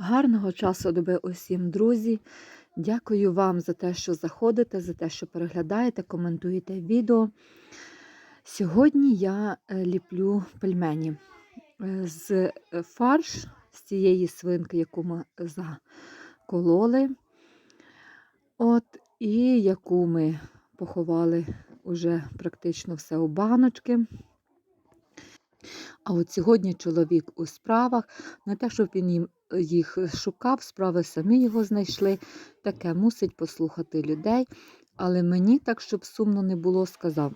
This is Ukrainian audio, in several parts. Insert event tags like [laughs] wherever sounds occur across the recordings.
Гарного часу доби усім, друзі. Дякую вам за те, що заходите, за те, що переглядаєте, коментуєте відео. Сьогодні я е, ліплю пельмені е, з е, фарш з цієї свинки, яку ми закололи, от, і яку ми поховали уже практично все у баночки. А от сьогодні чоловік у справах, не те, щоб він їм їх шукав, справи самі його знайшли. Таке мусить послухати людей. Але мені, так, щоб сумно не було, сказав: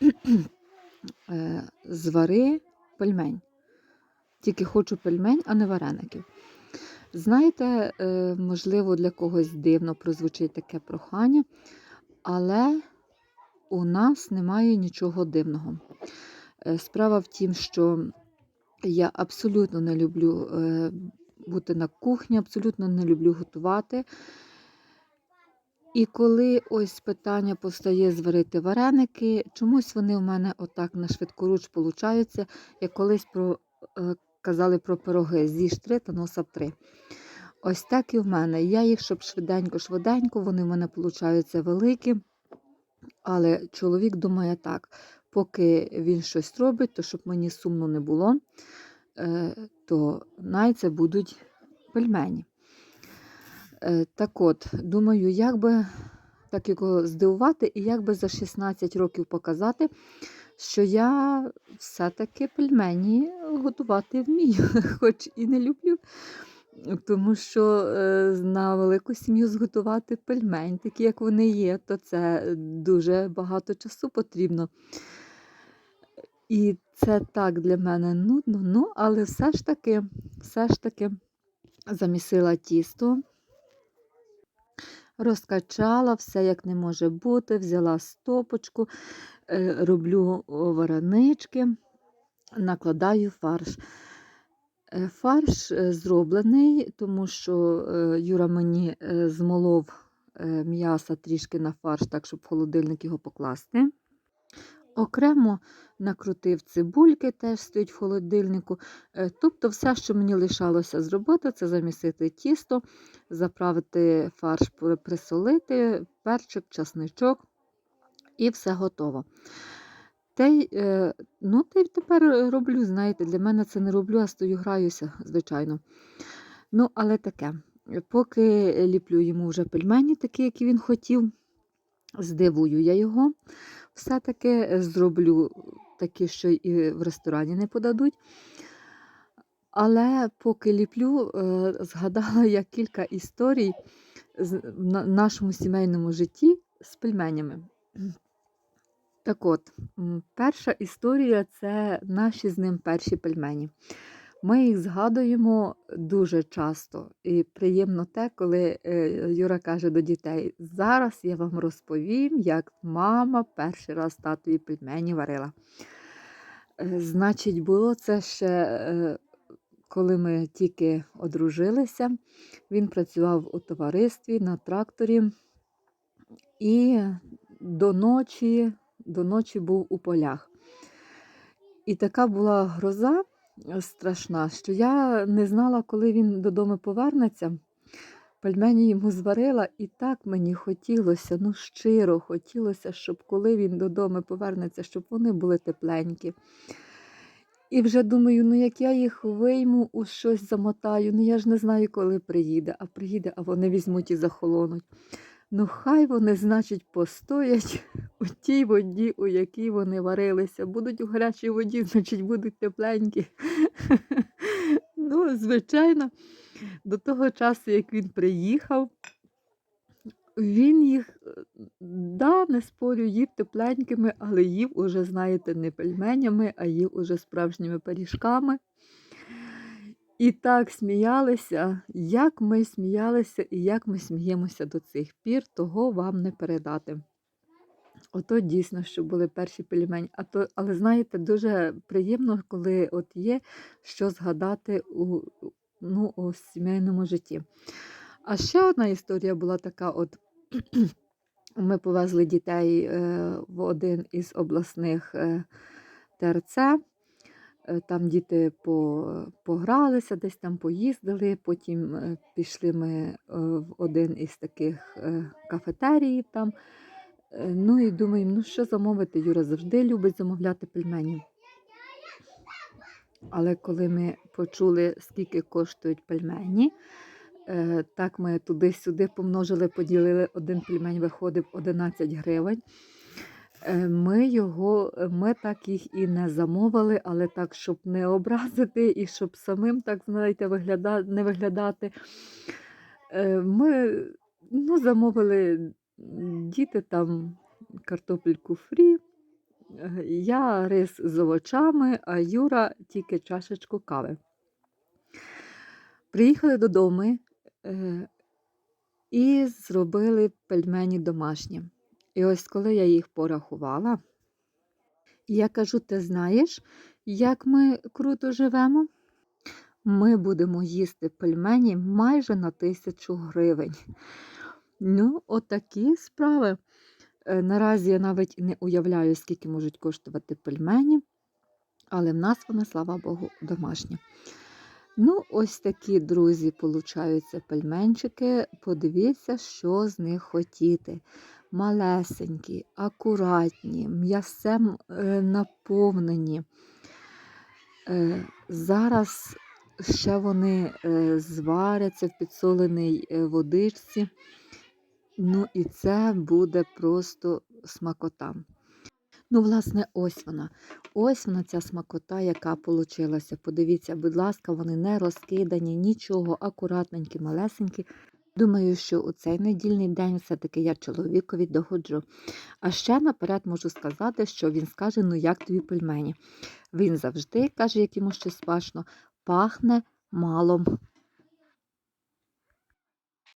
[clears throat] «Е, звари пельмень. Тільки хочу пельмень, а не вареників. Знаєте, е, можливо, для когось дивно прозвучить таке прохання, але у нас немає нічого дивного. Е, Справа в тім, що я абсолютно не люблю е, бути на кухні, абсолютно не люблю готувати. І коли ось питання постає зварити вареники, чомусь вони у мене отак на швидкоруч получаються, як колись про, е, казали про пироги з'їж три та носа три. Ось так і в мене. Я їх, щоб швиденько-швиденько, вони в мене получаються великі. Але чоловік думає так, поки він щось робить, то щоб мені сумно не було, е, то най це будуть пельмені. Е, Так от, думаю, як би так його здивувати, і як би за 16 років показати, що я все-таки пельмені готувати вмію, [laughs] хоч і не люблю. Тому що е, на велику сім'ю зготувати пельмень, такі як вони є, то це дуже багато часу потрібно. І це так для мене нудно, ну, але все ж таки, все ж таки замісила тісто, розкачала все, як не може бути, взяла стопочку, е, роблю варанички, накладаю фарш. Е, Фарш е, зроблений, тому що Юра мені змолов м'яса трішки на фарш, так, щоб в холодильник його покласти. Окремо накрутив цибульки, теж стоять в холодильнику. Е, Тобто, все, що мені лишалося зробити, це замісити тісто, заправити фарш, присолити, перчик, часничок і все готово. Й, е, ну, й тепер роблю, знаєте, для мене це не роблю, а стою, граюся, звичайно. Ну, але таке. Поки ліплю йому вже пельмені, такі, які він хотів, здивую я його. Все-таки зроблю такі, що і в ресторані не подадуть. Але поки ліплю, е, згадала я кілька історій в нашому сімейному житті з пельменями. Так от, перша історія це наші з ним перші пельмені. Ми їх згадуємо дуже часто, і приємно те, коли е, Юра каже до дітей: зараз я вам розповім, як мама перший раз татові пельмені варила. Е, Значить, було це ще, е, коли ми тільки одружилися. Він працював у товаристві на тракторі і до ночі, до ночі був у полях. І така була гроза страшна, що я не знала, коли він додому повернеться. Пельмені йому зварила, і так мені хотілося, ну щиро хотілося, щоб коли він додому повернеться, щоб вони були тепленькі. І вже думаю, ну як я їх вийму, у щось замотаю, ну я ж не знаю, коли приїде, а приїде, а вони візьмуть і захолонуть. Ну, хай вони, значить, постоять у тій воді, у якій вони варилися. Будуть у гарячій воді, значить, будуть тепленькі. [laughs] Ну, звичайно, до того часу, як він приїхав, він їх, да, не спорю, їв тепленькими, але їв уже, знаєте, не пельменями, а їв уже справжніми пиріжками. І так сміялися, як ми сміялися і як ми сміємося до цих пір, того вам не передати. Ото дійсно, що були перші пельмені. А то, але знаєте, дуже приємно, коли от є що згадати у, ну, у сімейному житті. А ще одна історія була така: от [clears throat] ми повезли дітей е, в один із обласних е, ТРЦ. Е, Там діти по, погралися, десь там поїздили. Потім е, пішли ми е, в один із таких кафетеріїв там. Ну і думаємо, ну що замовити? Юра завжди любить замовляти пельмені. Але коли ми почули, скільки коштують пельмені, так ми туди-сюди помножили, поділили, один пельмень виходив 11 гривень. Е, Ми його, ми так їх і не замовили, але так, щоб не образити і щоб самим так, знаєте, вигляда... не виглядати. Е, Ми ну, замовили діти там картопельку фрі, е, я рис з овочами, а Юра тільки чашечку кави. Приїхали додому е, і зробили пельмені домашні. І ось коли я їх порахувала, я кажу: ти знаєш, як ми круто живемо? Ми будемо їсти пельмені майже на тисячу гривень. Ну, отакі справи. Е, Наразі я навіть не уявляю, скільки можуть коштувати пельмені, але в нас вони, слава Богу, домашні. Ну, ось такі, друзі, получаються пельменчики. Подивіться, що з них хотіти. Малесенькі, акуратні, м'ясем е, наповнені. Е, Зараз ще вони е, зваряться в підсоленій водичці. Ну і це буде просто смакота. Ну, власне, ось вона. Ось вона ця смакота, яка получилася. Подивіться, будь ласка, вони не розкидані, нічого, акуратненькі, малесенькі. Думаю, що у цей недільний день все-таки я чоловікові догоджу. А ще наперед можу сказати, що він скаже: ну як тобі пельмені. Він завжди каже, як йому щось смачно, пахне малом